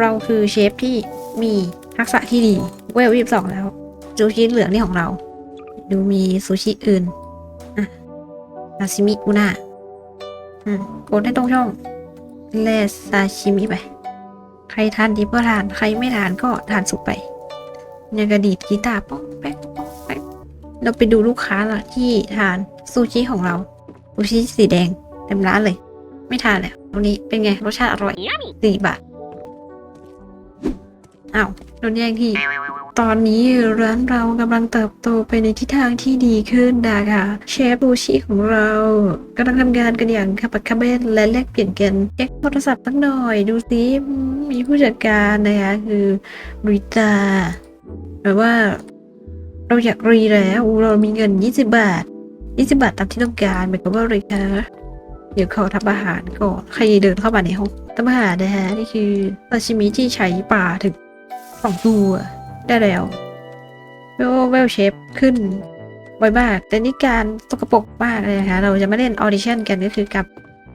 เราคือเชฟที่มีทักษะที่ดีเวลยี่สองแล้วซูชิเหลืองนี่ของเรา ดูมีซูชิอื่นอะซาชิมิอุนาอืมกดให้ตรงช่องแลซาชิมิไป ใครทานดีก็ทาน ใครไม่ทานก็ทานสุกไปเนี่ยกระดีดกีตาร์ป๊อกแป๊กป๊อกแป๊กเราไปดูลูกค้าละที่ทานซูชิของเราซูชิสีแดงเต็มร้านเลย ไม่ทานแล้วตรงนี้เป็นไงรสชาติอร่อยสี่บาท อ้าวโดนแย่งที่ ตอนนี้ร้านเรากำลังเติบโตไปในทิศทางที่ดีขึ้นนะคะเชฟบูชิของเรากำลังทำงานกันอย่างขับขับเบนและแลกเปลี่ยนกันเช็คโทรศัพท์ตั้งหน่อยดูซิมีผู้จัดการนะคะคือริตาแบบว่า เราอยากรีแล้ว เรามีเงิน 20 บาท 20 บาทตามที่ต้องการหมายความว่าอะไรคะเดี๋ยวขอทำอาหารก่อนใครเดินเข้ามาในห้องทำอาหารนะฮะนี่คือซาชิมิที่ใช้ปลาถึง สองตัวได้แล้วเวลเวลเชฟขึ้นบ่อยมาก แต่นี่การสกปรกมากเลยนะคะเราจะมาเล่นออดิชั่นกันก็คือกับ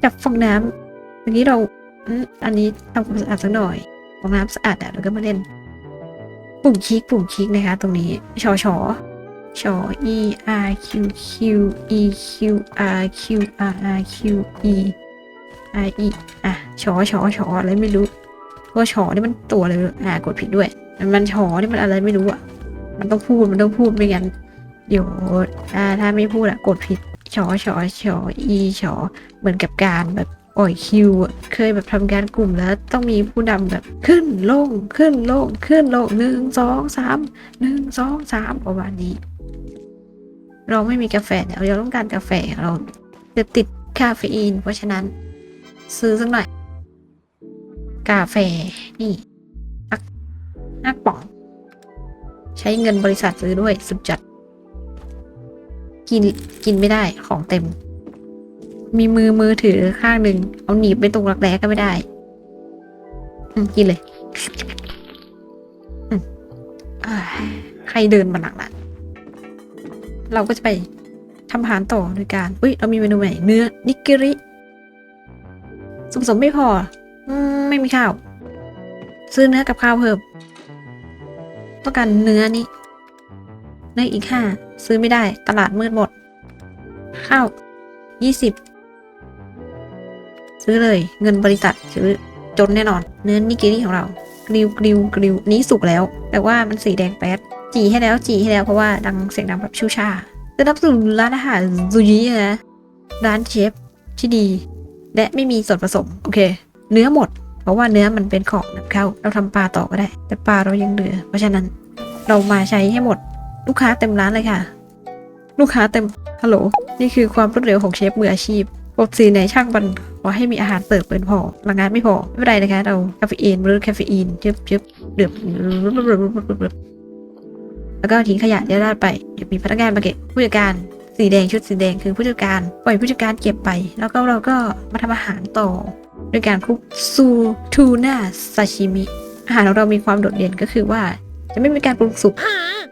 จับฟองน้ำเมื่อกี้เราอันนี้ทำความสะอาดสักหน่อยฟองน้ำสะอาดอะเราก็มาเล่น ปุ่มคลิกปุ่มคลิกนะคะ ตรงนี้ชอชอชอ e r q q e q r q r r q e r e อะชอชอชออะไรไม่รู้ว่าชอนี่มันตัวอะไรอ่ากดผิดด้วย มันชอนี่มันอะไรไม่รู้อะ มันต้องพูดมันต้องพูดไม่งั้นเดี๋ยวอ่าถ้าไม่พูดอะกดผิดชอชอชออีชอเหมือนกับการแบบปล่อยคิวอะเคยแบบทำการกลุ่มแล้วต้องมีผู้นำแบบขึ้นลงขึ้นลงขึ้นลงหนึ่งสองสามหนึ่งสองสามประมาณนี้ เราไม่มีกาแฟเนี่ยเราต้องการกาแฟเราจะติดคาเฟอีน เพราะฉะนั้น ซื้อสักหน่อย กาแฟนี่ อักป๋อง ใช้เงินบริษัทซื้อด้วยสุดจัด กินกินไม่ได้ของเต็ม มีมือมือถือข้างหนึ่งเอาหนีบไปตรงรักแร้ก็ไม่ได้กินเลยใครเดินมาหนักละเราก็จะไปทำอาหารต่อโดยการ อุ้ย เรามีเมนูใหม่ เนื้อ นิกิริส่วนผสมไม่พอ ไม่มีข้าว ซื้อเนื้อกับข้าวเพิ่ม ต้องการเนื้อนี้เนื้ออีกห้าซื้อไม่ได้ตลาดมืดหมด ข้าวยี่สิบซื้อเลยเงินบริษัทซื้อจนแน่นอน เนื้อนิกิริของเรากริวกริวกริวนี้สุกแล้ว แต่ว่ามันสีแดงแป๊ดจีให้แล้วจีให้แล้วเพราะว่าดังเสียงดังแบบชูชาจะรับสู่ร้านอาหารซูชินะร้านเชฟที่ดี และไม่มีส่วนผสม โอเค เนื้อหมด เพราะว่าเนื้อมันเป็นของนำเข้า เราทำปลาต่อก็ได้ แต่ปลาเรายังเหลือ เพราะฉะนั้นเรามาใช้ให้หมดลูกค้าเต็มร้านเลยค่ะ ลูกค้าเต็มฮัลโหลนี่คือความรวดเร็วของเชฟมืออาชีพปกติในช่างมันขอให้มีอาหารเสิร์ฟเป็นพอพลังงานไม่พอไม่เป็นไรนะคะ เราคาเฟอีนหรือคาเฟอีนเย็บเย็บเดือบแล้วก็ทิ้งขยะเรียราดไปเดี๋ยวมีพนักงานมาเก็บผู้จัดการสีแดงชุดสีแดงคือผู้จัดการปล่อยผู้จัดการเก็บไป แล้วก็เราก็มาทำอาหารต่อ ด้วยการคลุกซูทูน่าซาชิมิ อาหารของเรามีความโดดเด่นก็คือว่า จะไม่มีการปรุงสุก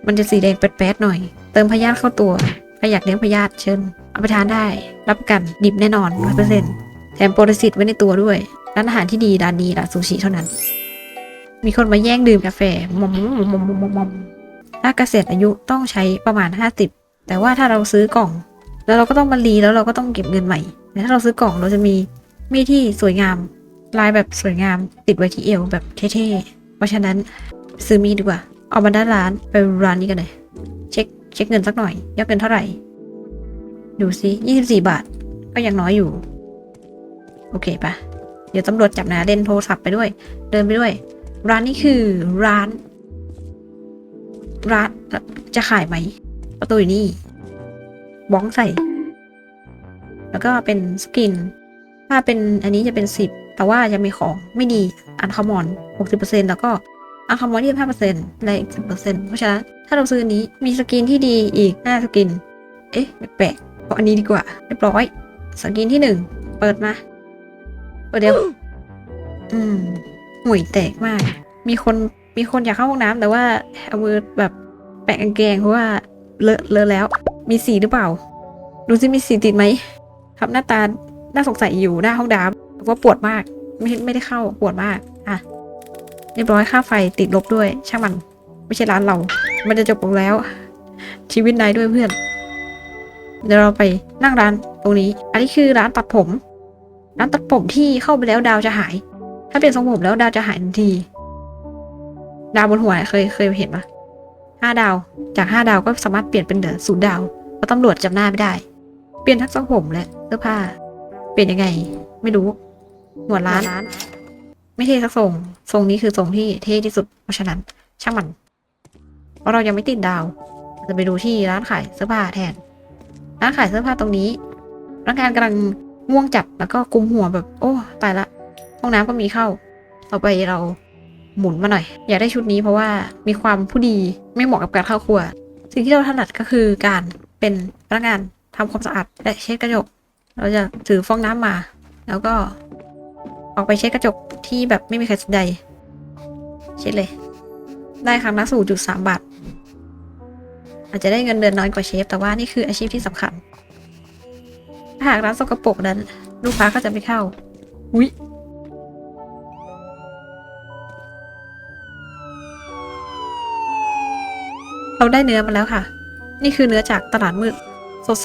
มันจะสีแดงแป๊ดๆหน่อย เติมพยาธิเข้าตัวใครอยากเลี้ยงพยาธิเชิญเอาไปทานได้ รับประกันดิบแน่นอนร้อยเปอร์เซ็นต์แถมโปรตีนไว้ในตัวด้วย ร้านอาหารที่ดีร้านนี้ร้านซูชิเท่านั้น มีคนมาแย่งดื่มกาแฟมอมมอมมอมมอมมอมถ้าเกษียณอายุต้องใช้ประมาณ 50 แต่ว่าถ้าเราซื้อกล่อง แล้วเราก็ต้องมารีแล้วเราก็ต้องเก็บเงินใหม่แต่ถ้าเราซื้อกล่องเราจะมี มีดที่สวยงาม ลายแบบสวยงามติดไว้ที่เอวแบบเท่ๆ เพราะฉะนั้นซื้อมีดดีกว่า เอามาด้านร้านไปร้านนี้กันเลย เช็คเช็คเงินสักหน่อย ยอดเงินเท่าไหร่ ดูสิยี่สิบสี่บาท ก็ยังน้อยอยู่ โอเคปะเดี๋ยวตำรวจจับนะเล่นโทรศัพท์ไปด้วย เดินไปด้วย ร้านนี้คือร้าน ร้านจะขายไหม ประตูอยู่นี่บ้องใส่ แล้วก็เป็นสกิน ถ้าเป็นอันนี้จะเป็นสิบแต่ว่าจะมีของไม่ดีอันคอมอนหกสิบเปอร์เซ็นแล้วก็อันคอมอนยี่สิบห้าเปอร์เซ็นต์และอีกสิบเปอร์เซ็นต์เพราะฉะนั้นถ้าเราซื้ออันนี้มีสกินที่ดีอีกห้าสกิน เอ๊ะแปลกๆเอาอันนี้ดีกว่าเรียบร้อยสกินที่หนึ่งเปิดมาเปิดเดี๋ยวอืมห่วยแตกมาก มีคนมีคนอยากเข้าห้องน้ำแต่ว่าเอามือแบบแปะกางเกงเพราะว่าเลอะเลอะแล้ว มีสีหรือเปล่า ดูซิมีสีติดไหมครับหน้าตา น่าสงสัยอยู่หน้าห้องน้ำว่าปวดมากไม่ไม่ได้เข้าปวดมากอะเรียบร้อยค่าไฟติดลบด้วย ช่างมัน ไม่ใช่ร้านเรา มันจะจบลงแล้ว ชีวิตนายด้วยเพื่อน เดี๋ยวเราไปนั่งร้านตรงนี้ อันนี้คือร้านตัดผม ร้านตัดผมที่เข้าไปแล้วดาวจะหาย ถ้าเปลี่ยนทรงผมแล้วดาวจะหายทันที ดาวบนหัวเคยเคยเห็นปะห้าดาว จากห้าดาวก็สามารถเปลี่ยนเป็นเหลือศูนย์ดาวเพราะตำรวจจำหน้าไม่ได้ เปลี่ยนทั้งทรงผมและเสื้อผ้า เปลี่ยนยังไง ไม่รู้หัวร้าน ไม่เท่สักทรงทรงนี้คือทรงที่เท่ที่สุด เพราะฉะนั้น ช่างมัน เพราะเรายังไม่ติดดาว จะไปดูที่ร้านขายเสื้อผ้าแทน ร้านขายเสื้อผ้าตรงนี้พนักงานกำลังง่วงจัดแล้วก็กุมหัวแบบ โอ้ตายละ ห้องน้ำก็มีเข้า ต่อไปเราหมุนมาหน่อย อยากได้ชุดนี้เพราะว่ามีความผู้ดีไม่เหมาะกับการเข้าครัว สิ่งที่เราถนัดก็คือการเป็นพนักงานทำความสะอาดและเช็ดกระจก เราจะถือฟองน้ำมา แล้วก็ออกไปเช็ดกระจกที่แบบไม่มีใครสนใจเช็ดเลย ได้ครั้งละสูจุดสามบาท อาจจะได้เงินเดือนน้อยกว่าเชฟ แต่ว่านี่คืออาชีพที่สำคัญ ถ้าหากร้านสกปรกนั้น ลูกค้าก็จะไม่เข้า อุ๊ยเราได้เนื้อมาแล้วค่ะ นี่คือเนื้อจากตลาดมืด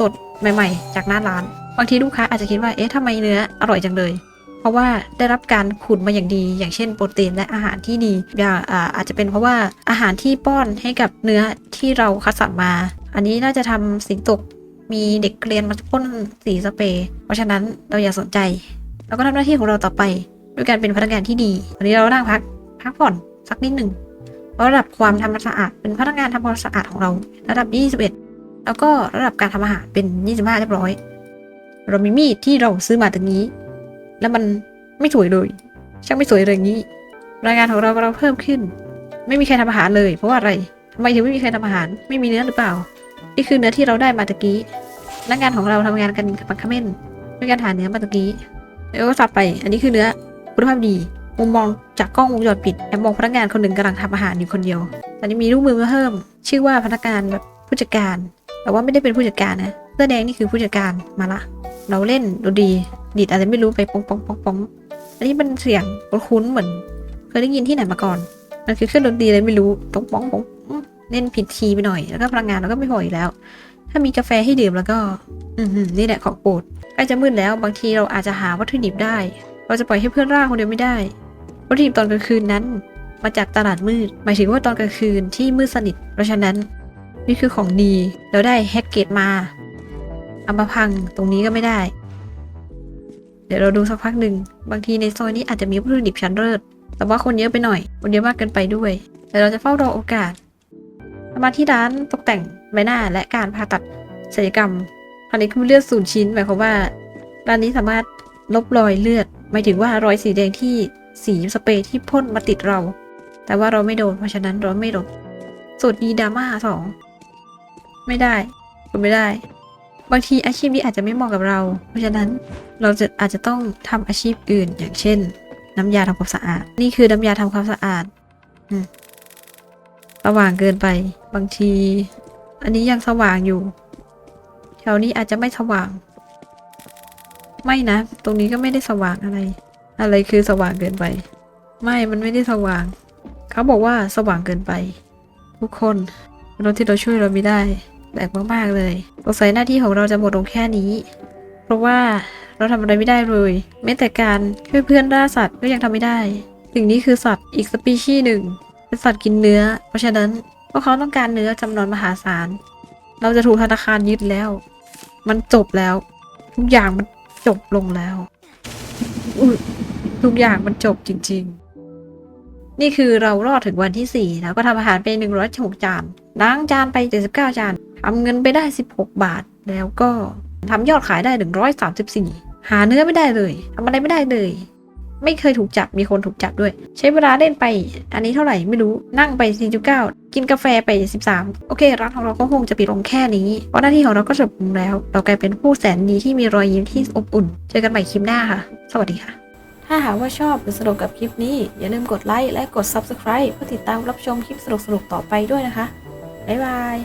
สดๆ ใหม่ ๆ จากหน้าร้าน บางทีลูกค้าอาจจะคิดว่า เอ๊ะทำไมเนื้ออร่อยจังเลย เพราะว่าได้รับการขุนมาอย่างดี อย่างเช่นโปรตีนและอาหารที่ดีอย่างอาจจะเป็นเพราะว่าอาหารที่ป้อนให้กับเนื้อที่เราคัดสรรมา อันนี้น่าจะทำสีตก มีเด็กเรียนมาพ่นสีสเปรย์ เพราะฉะนั้นเราอย่าสนใจ เราก็ทำหน้าที่ของเราต่อไป ด้วยการเป็นพนักงานที่ดี วันนี้เรานั่งพักพักผ่อนสักนิดหนึ่งเพราะระดับความทำความสะอาดเป็นพนักงานทำความสะอาดของเรา ระดับ 21 แล้วก็ระดับการทำอาหารเป็น 25 เรียบร้อย เรามีมีดที่เราซื้อมาตรงนี้ แล้วมันไม่สวยเลย ช่างไม่สวยเลยงนี้ รายงานของเราก็เราเพิ่มขึ้น ไม่มีใครทำอาหารเลย เพราะว่าอะไรทำไมถึงไม่มีใครทำอาหาร ไม่มีเนื้อหรือเปล่า นี่คือเนื้อที่เราได้มาตะกี้นักงานของเราทำงานกันกับปักคาเมนด้วยการหาเนื้อมาตะกี้แล้วก็สับไป อันนี้คือเนื้อคุณภาพดีมุมมองจากกล้องวงจรปิดแอบมองพนักงานคนหนึ่งกำลังทำอาหารอยู่คนเดียว ตอนนี้มีลูกมือมาเพิ่ม ชื่อว่าพนักงานแบบผู้จัดการ แต่ว่าไม่ได้เป็นผู้จัดการนะ เสื้อแดงนี่คือผู้จัดการมาละ เราเล่นดนตรีดีดอะไรไม่รู้ไปปองปองปองปองอันนี้เป็นเสียงคุ้นเหมือน เคยได้ยินที่ไหนมาก่อน มันคือเครื่องดนตรีอะไรไม่รู้ปองปองปองอื้อเล่นผิดคีไปหน่อย แล้วก็พลังงานเราก็ไม่พออีกแล้ว ถ้ามีกาแฟให้ดื่มแล้วก็ อืนี่แหละของโปรดใกล้จะมืดแล้วบางทีเราอาจจะหาวัตถุดิบได้ เราจะปล่อยให้เพื่อนร่าคนเดียวไม่ได้ วัตถุดิบตอนกลางคืนนั้น มาจากตลาดมืด หมายถึงว่าตอนกลางคืนที่มืดสนิท เพราะฉะนั้น นี่คือของดี เราได้แฮกเกตมา อามาพังตรงนี้ก็ไม่ได้ เดี๋ยวเราดูสักพักหนึ่ง บางทีในซอยนี้อาจจะมีวัตถุดิบชั้นเลิศแต่ว่าคนเยอะไปหน่อย คนเยอะมากเกินไปด้วย แต่เราจะเฝ้ารอโอกาสมาที่ร้านตกแต่งใบหน้าและการผ่าตัดศัลยกรรมคราวนี้คือเลือดศูนย์ชิ้นหมายความว่าร้านนี้สามารถลบรอยเลือด หมายถึงว่ารอยสีแดงที่สีสเปรย์ที่พ่นมาติดเรา แต่ว่าเราไม่โดน เพราะฉะนั้นเราไม่ลบสูตรดีดราม่าสอง ไม่ได้คุณไม่ได้ บางทีอาชีพนี้อาจจะไม่เหมาะกับเรา เพราะฉะนั้นเราจะอาจจะต้องทำอาชีพอื่น อย่างเช่น น้ำยาทำความสะอาด นี่คือน้ำยาทำความสะอาดสว่างเกินไป บางที อันนี้ยังสว่างอยู่แถวนี้อาจจะไม่สว่าง ไม่นะ ตรงนี้ก็ไม่ได้สว่างอะไร อะไรคือสว่างเกินไป ไม่มันไม่ได้สว่าง เขาบอกว่าสว่างเกินไป ทุกคนรถที่เราช่วยเราไม่ได้ แปลกมากๆเลยสงสัยหน้าที่ของเราจะหมดลงแค่นี้ เพราะว่าเราทำอะไรไม่ได้เลยแม้แต่การช่วยเพื่อนล่าสัตว์ก็ยังทำไม่ได้ สิ่งนี้คือสัตว์อีกสปีชีส์หนึ่ง เป็นสัตว์กินเนื้อ เพราะฉะนั้นพวกเขาต้องการเนื้อจำนวนมหาศาล เราจะถูกธนาคารยึดแล้ว มันจบแล้ว ทุกอย่างมันจบลงแล้วทุกอย่างมันจบจริง ๆ นี่คือเรารอดถึงวันที่4แล้วก็ทำอาหารไป106จานล้างจานไป79จาน ทำเงินไปได้ 16 บาท แล้วก็ทำยอดขายได้ 134 หาเนื้อไม่ได้เลยทำอะไรไม่ได้เลย ไม่เคยถูกจับมีคนถูกจับด้วย ใช้เวลาเล่นไป อันนี้เท่าไหร่ไม่รู้นั่งไป 4.9 กินกาแฟไป 13 โอเค ร้านของเราก็คงจะปิดลงแค่นี้ เพราะหน้าที่ของเราก็จบลงแล้ว เรากลายเป็นผู้แสนดีที่มีรอยยิ้มที่อบอุ่น เจอกันใหม่คลิปหน้าค่ะ สวัสดีค่ะถ้าหากว่าชอบหรือสนุกกับคลิปนี้ อย่าลืมกดไลค์และกด Subscribe เพื่อติดตามรับชมคลิปสนุกๆต่อไปด้วยนะคะ บ๊ายบาย